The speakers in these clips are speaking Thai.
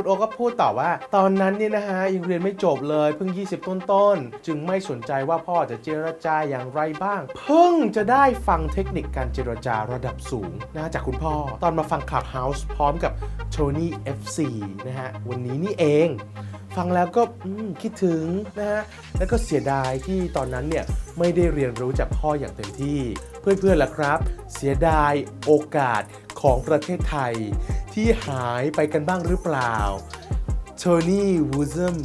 คุณโอก็พูดต่อว่า ตอนนั้นเนี่ยนะฮะยังเรียนไม่จบเลยเพิ่ง 20ต้นต้นๆ จึงไม่สนใจว่าพ่อจะเจรจาอย่างไรบ้าง เพิ่งจะได้ฟังเทคนิคการเจรจาระดับสูงนะจากคุณพ่อ ตอนมาฟัง Clubhouse พร้อมกับโทนี่ FC นะฮะวันนี้นี่เอง ฟังแล้วก็คิดถึงนะฮะแล้วก็เสียดายที่ตอนนั้นเนี่ย ไม่ได้เรียนรู้จากพ่ออย่างเต็มที่ เพื่อนๆล่ะครับ เสียดายโอกาสของประเทศไทย ที่หายไปกันบ้างหรือเปล่าโทนี่วูซึม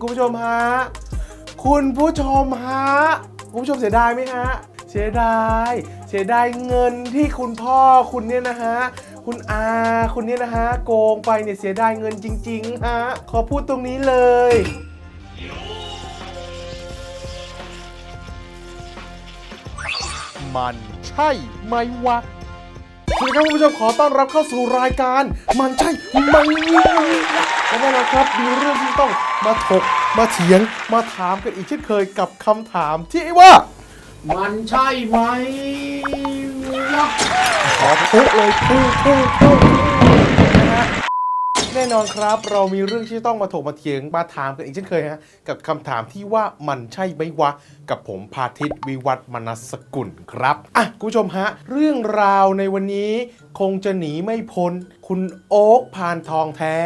คุณผู้ชมฮะ คุณผู้ชมฮะ คุณผู้ชมเสียดายไหมฮะ เสียดาย เสียดายเงินที่คุณพ่อคุณเนี่ยนะฮะ คุณอาคุณเนี่ยนะฮะ โกงไปเนี่ยเสียดายเงินจริง ๆ ฮะ ขอพูดตรงนี้เลย มัน ใช่ไหมวะสวัสดีครับคุณผู้ชมขอต้อนรับเข้าสู่รายการ มันใช่ไหมและแน่นอนครับมีเรื่องที่ต้องมาถกมาเถียงมาถามกันอีกเช่นเคยกับคำถามที่ว่า มันใช่ไหมวะขอพุเลยพุ่งพุ่งพุ่งนะฮะ แน่นอนครับ เรามีเรื่องที่ต้องมาถกมาเถียงมาถามกันอีกเช่นเคยฮะกับคำถามที่ว่ามันใช่ไหมวะ กับผมพาทิตวิวัฒน์มนัสกุลครับอะคุณผู้ชมฮะ เรื่องราวในวันนี้คงจะหนีไม่พ้น คุณโอ๊คพานทองแท้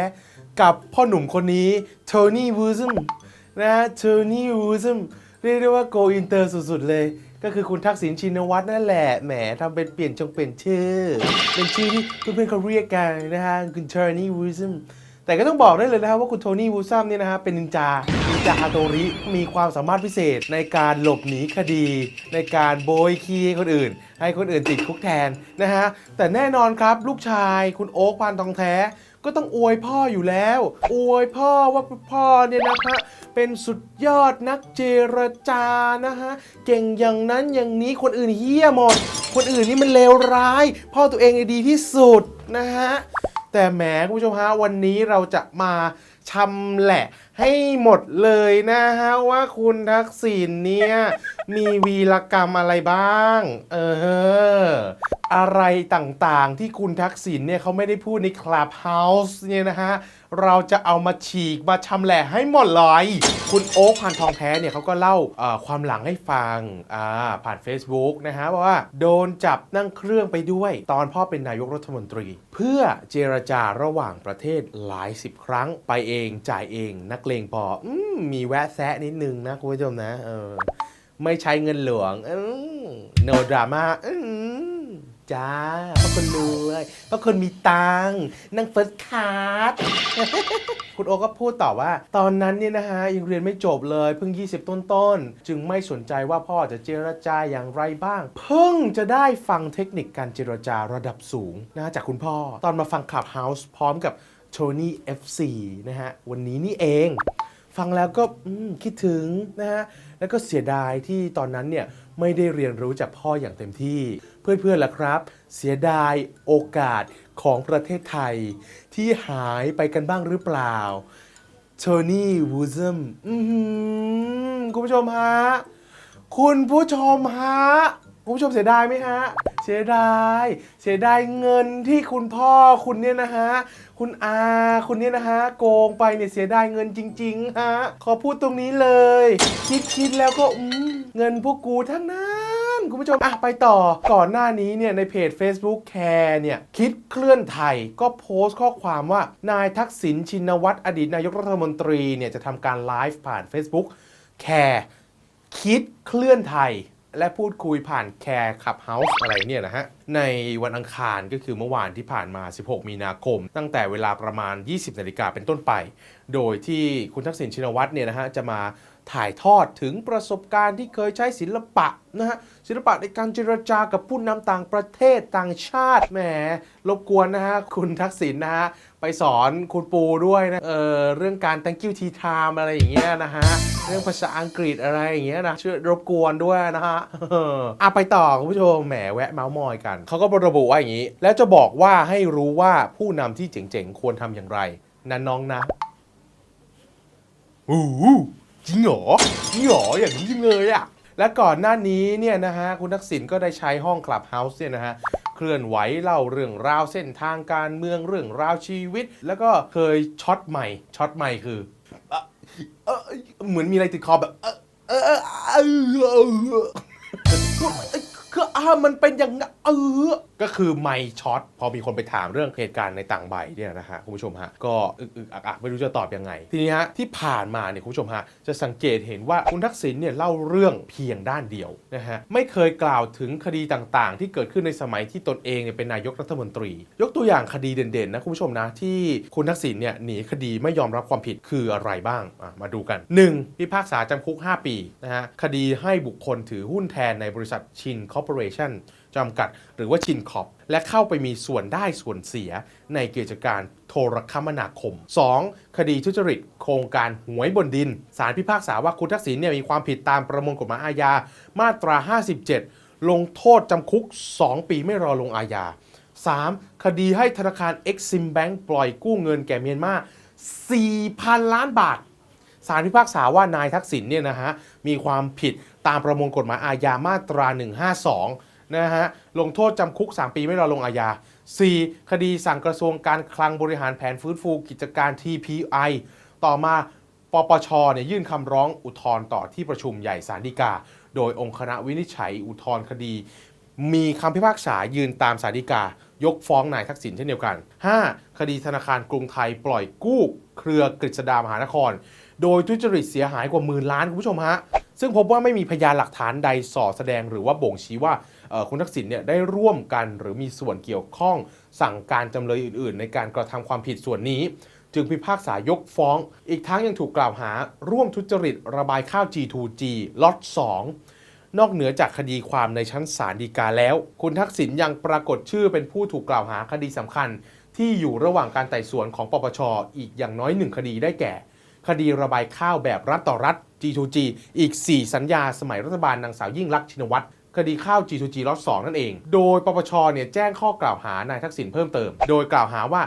กับพ่อหนุ่มคนนี้โทนี่วูซึมนะฮะโทนี่วูซึมเรียกได้ว่าโกอินเตอร์สุดๆเลย ก็คือคุณทักษิณชินวัตรนั่นแหละ แหมทำเป็นเปลี่ยนจงเปลี่ยนชื่อ เป็นชื่อที่เพื่อนๆเขาเรียกกันนะฮะคุณเทอร์นี่วิซึม แต่ก็ต้องบอกได้เลยนะครับว่าคุณโทนี่วูซัมเนี่ยนะฮะเป็นนินจา นินจาฮาโตริมีความสามารถพิเศษในการหลบหนีคดี ในการโบยคีย์คนอื่น ให้คนอื่นติดคุกแทนนะฮะ แต่แน่นอนครับลูกชายคุณโอ๊คพานทองแท้ก็ต้องอวยพ่ออยู่แล้ว อวยพ่อว่าพ่อเนี่ยนะฮะเป็นสุดยอดนักเจรจานะฮะ เก่งอย่างนั้นอย่างนี้คนอื่นเฮี้ยหมด คนอื่นนี่มันเลวร้าย พ่อตัวเองดีที่สุดนะฮะ แต่แหมคุณผู้ชมฮะวันนี้เราจะมาชำแหละให้หมดเลยนะฮะว่าคุณทักษิณเนี่ยมีวีรกรรมอะไรบ้าง เออ อะไรต่างๆที่คุณทักษิณเนี่ยเขาไม่ได้พูดในคลับเฮาส์เนี่ยนะฮะ เราจะเอามาฉีกมาชำแหละให้หมดเลยคุณโอ๊คพันทองแท้เนี่ยเขาก็เล่าความหลังให้ฟังผ่าน Facebook นะฮะว่าโดนจับนั่งเครื่องไปด้วย ตอนพ่อเป็นนายกรัฐมนตรี เพื่อเจรจาระหว่างประเทศหลายสิบครั้งไปเองจ่ายเองนักเลงพออมมีแวะแซะนิดนึงนะคุณผู้ชมนะไม่ใช้เงินหลวงอืม no drama จ้าเพราะคนรวยเพราะคนมีตังค์นั่งเฟิร์สคลาส คุณโอก็พูดต่อว่า ตอนนั้นเนี่ยนะฮะยังเรียนไม่จบเลยเพิ่ง 20 ต้นต้นๆจึงไม่สนใจว่าพ่อจะเจรจาอย่างไรบ้าง เพิ่งจะได้ฟังเทคนิคการเจรจาระดับสูงนะจากคุณพ่อ ตอนมาฟัง Clubhouse พร้อมกับโทนี่ FC นะฮะ วันนี้นี่เอง ฟังแล้วก็คิดถึงนะฮะ แล้วก็เสียดายที่ตอนนั้นเนี่ย ไม่ได้เรียนรู้จากพ่ออย่างเต็มที่ เพื่อนๆล่ะครับ เสียดายโอกาสของประเทศไทย ที่หายไปกันบ้างหรือเปล่าโทนี่วูซึมคุณผู้ชมฮะ คุณผู้ชมฮะ คุณผู้ชมเสียดายไหมฮะ เสียดาย เสียดายเงินที่คุณพ่อคุณเนี่ยนะฮะ คุณอาคุณเนี่ยนะฮะ โกงไปเนี่ยเสียดายเงินจริง ๆ ฮะ ขอพูดตรงนี้เลย คิดคิดแล้วก็อืเงินพวกกูทั้งนั้น คุณผู้ชมอะไปต่อก่อนหน้านี้เนี่ยในเพจ Facebook Care เนี่ยคิดเคลื่อนไทยก็โพสต์ข้อความว่านายทักษิณชินวัตรอดีตนายกรัฐมนตรีเนี่ยจะทำการไลฟ์ผ่าน Facebook Care คิดเคลื่อนไทย และพูดคุยผ่านแคร์ขับเฮาส์อะไรเนี่ยนะฮะ ในวันอังคารก็คือเมื่อวานที่ผ่านมา 16 มีนาคม ตั้งแต่เวลาประมาณ 20 นาฬิกาเป็นต้นไปโดยที่คุณทักษิณชินวัตรเนี่ยนะฮะจะมาถ่ายทอดถึงประสบการณ์ที่เคยใช้ศิลปะนะฮะศิลปะในการเจรจากับผู้นำต่างประเทศต่างชาติแหมรบกวนนะฮะคุณทักษิณนะฮะไปสอนคุณปูด้วยนะเออเรื่องการ thank you tea time อะไรอย่างเงี้ยนะฮะเรื่องภาษาอังกฤษอะไรอย่างเงี้ยนะช่วยรบกวนด้วยนะฮะเอออะไปต่อคุณผู้ชมแหมแวะเมาส์มอยกันเขาก็ระบุว่าอย่างนี้ แล้วจะบอกว่าให้รู้ว่าผู้นำที่เจ๋งๆ ควรทำอย่างไรนะน้องนะ อู้หูจริงเหรอจริงเหรออย่างนี้จริงเลยอะและก่อนหน้านี้เนี่ยนะฮะคุณทักษิณก็ได้ใช้ห้องคลับเฮาส์เนี่ยนะฮะเคลื่อนไหวเล่าเรื่องราวเส้นทางการเมืองเรื่องราวชีวิต แล้วก็เคยช็อตใหม่ช็อตใหม่คือเอ่อเอ่อเหมือนมีอะไรติดคอแบบเออเออเออเออเออ คืออ่ามันเป็นอย่างนั้นเออก็คือไม่ช็อตพอมีคนไปถามเรื่องเหตุการณ์ในต่างใบเนี่ยนะฮะคุณผู้ชมฮะก็อึกอึกอักอักไม่รู้จะตอบยังไง ทีนี้ฮะที่ผ่านมาเนี่ยคุณผู้ชมฮะจะสังเกตเห็นว่าคุณทักษิณเนี่ยเล่าเรื่องเพียงด้านเดียวนะฮะไม่เคยกล่าวถึงคดีต่างๆ ที่เกิดขึ้นในสมัยที่ตนเองเนี่ยเป็นนายกรัฐมนตรี ยกตัวอย่างคดีเด่นๆนะคุณผู้ชมนะที่คุณทักษิณเนี่ยหนีคดีไม่ยอมรับความผิดคืออะไรบ้างมาดูกัน 1. พิพากษาจำคุก 5 ปีนะฮะคดีให้บุคคลถือหุ้นแทนในบริษัทชินคอร์ปอเรชั่นจำกัด หรือว่าชินคอปและเข้าไปมีส่วนได้ส่วนเสียในกิจการโทรคมนาคม 2. คดีทุจริต โครงการหวยบนดินศาลพิพากษาว่าคุณทักษิณเนี่ยมีความผิดตามประมวลกฎหมายอาญา มาตรา 57 ลงโทษจำคุก 2 ปีไม่รอลงอาญา 3. คดีให้ธนาคาร Exim Bank ปล่อยกู้เงินแก่เมียนมา 4,000 ล้านบาทศาลพิพากษาว่านายทักษิณเนี่ยนะฮะมีความผิด ตามประมวลกฎหมายอาญามาตรา 152 นะฮะ ลงโทษจำคุก 3 ปีไม่รอลงอาญา 4. คดีสั่งกระทรวงการคลังบริหารแผนฟื้นฟูกิจการ TPI ต่อมาปปชเนี่ยยื่นคำร้องอุทธรณ์ต่อที่ประชุมใหญ่ศาลฎีกา โดยองค์คณะวินิจฉัยอุทธรณ์คดี มีคำพิพากษายืนตามสาลฎีกา ยกฟ้องนายทักษิณเช่นเดียวกัน 5. คดีธนาคารกรุงไทยปล่อยกู้ เครือกฤษดามหานคร โดยทุจริตเสียหายกว่าหมื่นล้านคุณผู้ชมฮะซึ่งพบว่าไม่มีพยานหลักฐานใดส่อแสดงหรือว่าบ่งชี้ว่าคุณทักษิณเนี่ยได้ร่วมกันหรือมีส่วนเกี่ยวข้อง สั่งการจำเลยอื่น ๆ ในการกระทำความผิดส่วนนี้ จึงพิพากษายกฟ้อง อีกทั้งยังถูกกล่าวหาร่วมทุจริตระบายข้าว G2G ล็อต2นอกเหนือจากคดีความในชั้นศาลฎีกาแล้ว คุณทักษิณยังปรากฏชื่อเป็นผู้ถูกกล่าวหาคดีสำคัญ ที่อยู่ระหว่างการไต่สวนของปปชอีกอย่างน้อยหนึ่งคดีได้แก่ คดีระบายข้าวแบบรัฐต่อรัฐ G2G อีก 4 สัญญาสมัยรัฐบาลนางสาวยิ่งลักษณ์ชินวัตรคดีข้าว G2G ล็อต2นั่นเอง โดยปปชเนี่ยแจ้งข้อกล่าวหานายทักษิณเพิ่มเติม โดยกล่าวหาว่า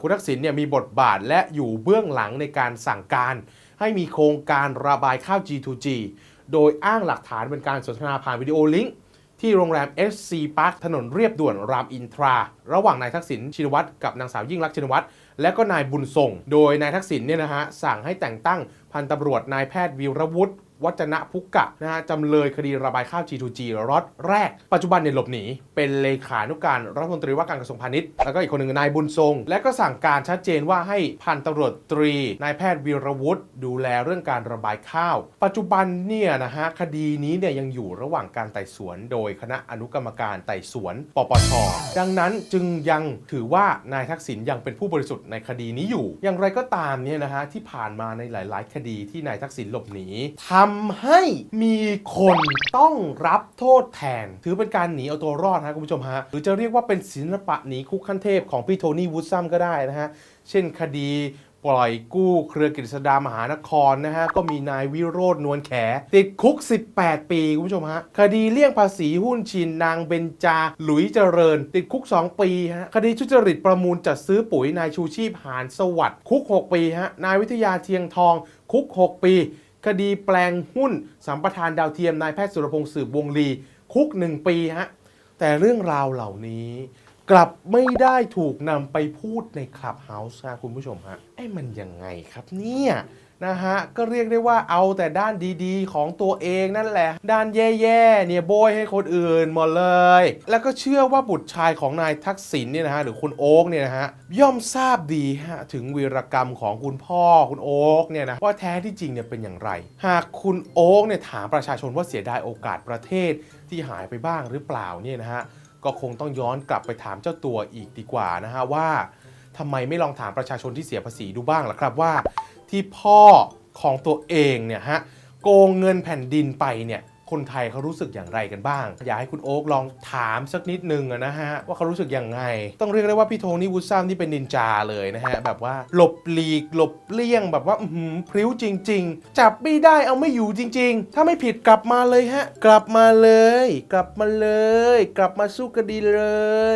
คุณทักษิณเนี่ยมีบทบาทและอยู่เบื้องหลังในการสั่งการ ให้มีโครงการระบายข้าว G2G โดยอ้างหลักฐานเป็นการสนทนาผ่านวิดีโอลิงก์ที่โรงแรม SC Park ถนนเรียบด่วนรามอินทรา ระหว่างนายทักษิณชินวัตรกับนางสาวยิ่งรักษณ์ชินวัตร และก็นายบุญส่ง โดยนายทักษิณเนี่ยนะฮะสั่งให้แต่งตั้งพันตำรวจนายแพทย์วิรวุฒิ วัจนะพุกกะนะฮะจำเลยคดีระบายข้าว G2G รอดแรก ปัจจุบันเนี่ยหลบหนี เป็นเลขานุการรัฐมนตรีว่าการกระทรวงพาณิชย์ แล้วก็อีกคนหนึ่งนายบุญทรง และก็สั่งการชัดเจนว่าให้พันตำรวจตรีนายแพทย์วีรวุฒิดูแลเรื่องการระบายข้าว ปัจจุบันเนี่ยนะฮะคดีนี้เนี่ยยังอยู่ระหว่างการไต่สวน โดยคณะอนุกรรมการไต่สวน ปปชดังนั้นจึงยังถือว่านายทักษิณยังเป็นผู้บริสุทธิ์ในคดีนี้อยู่ อย่างไรก็ตามเนี่ยนะฮะที่ผ่านมาในหลาย ๆ คดีที่นายทักษิณหลบหนีทำให้มีคนต้องรับโทษแทน ถือเป็นการหนีเอาตัวรอดนะคุณผู้ชมฮะ หรือจะเรียกว่าเป็นศิลปะหนีคุกขั้นเทพของพี่โทนี่วูดซัมก็ได้นะฮะ เช่นคดีปล่อยกู้เครือกฤษดามหานครนะฮะ ก็มีนายวิโรจน์นวลแข ติดคุก 18 ปี คุณผู้ชมฮะ คดีเลี่ยงภาษีหุ้นชินนางเบญจา หลุยเจริญ ติดคุก 2 ปีฮะ คดีทุจริตประมูลจัดซื้อปุ๋ยนายชูชีพหานสวัสดิ์คุก 6 ปีฮะ นายวิทยาเทียงทองคุก 6 ปี คดีแปลงหุ้นสัมปทานดาวเทียมนายแพทย์สุรพงษ์สืบวงลีคุก1ปีฮะแต่เรื่องราวเหล่านี้ กลับไม่ได้ถูกนำไปพูดในคลับเฮาส์นะคุณผู้ชมฮะไอ้มันยังไงครับเนี่ย นะฮะก็เรียกได้ว่าเอาแต่ด้านดีๆ ของตัวเองนั่นแหละ ด้านแย่ๆเนี่ยโบยให้คนอื่นหมดเลย แล้วก็เชื่อว่าบุตรชายของนายทักษิณเนี่ยนะฮะหรือคุณโอ๊กเนี่ยนะฮะย่อมทราบดีฮะถึงวีรกรรมของคุณพ่อคุณโอ๊กเนี่ยนะว่าแท้ที่จริงเนี่ยเป็นอย่างไร หากคุณโอ๊กเนี่ยถามประชาชนว่าเสียดายโอกาสประเทศที่หายไปบ้างหรือเปล่าเนี่ยนะฮะก็คงต้องย้อนกลับไปถามเจ้าตัวอีกดีกว่านะฮะว่า ทำไมไม่ลองถามประชาชนที่เสียภาษีดูบ้างล่ะครับว่า ที่พ่อของตัวเองเนี่ยฮะโกงเงินแผ่นดินไปเนี่ย คนไทยเขารู้สึกอย่างไรกันบ้าง อยากให้คุณโอ๊กลองถามสักนิดนึงนะฮะ ว่าเขารู้สึกยังไง ต้องเรียกได้ว่าพี่โทนี่วูดซัมนี่เป็นนินจาเลยนะฮะ แบบว่าหลบหลีกหลบเลี่ยงแบบว่า อื้อหือพริ้วจริง ๆ จับไม่ได้เอาไม่อยู่จริง ๆ ถ้าไม่ผิดกลับมาเลยฮะ กลับมาเลย กลับมาเลย กลับมาสู้คดีเล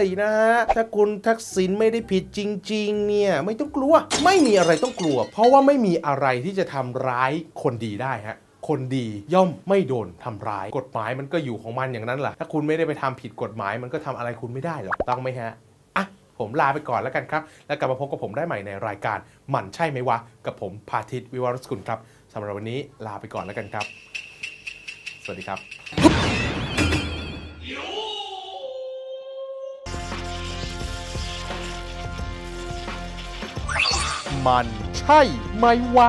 ยนะฮะถ้าคุณทักษิณไม่ได้ผิดจริง ๆ เนี่ยไม่ต้องกลัว ไม่มีอะไรต้องกลัว เพราะว่าไม่มีอะไรที่จะทำร้ายคนดีได้ฮะ คนดีย่อมไม่โดนทำร้าย กฎหมายมันก็อยู่ของมันอย่างนั้นแหละถ้าคุณไม่ได้ไปทำผิดกฎหมายมันก็ทำอะไรคุณไม่ได้หรอกต้องไหมฮะอะผมลาไปก่อนแล้วกันครับ แล้วกลับมาพบกับผมได้ใหม่ในรายการหมันใช่ไหมวะ กับผมพาทิตวิวรสกุลครับสำหรับวันนี้ลาไปก่อนแล้วกันครับ สวัสดีครับ มันใช่ไหมวะ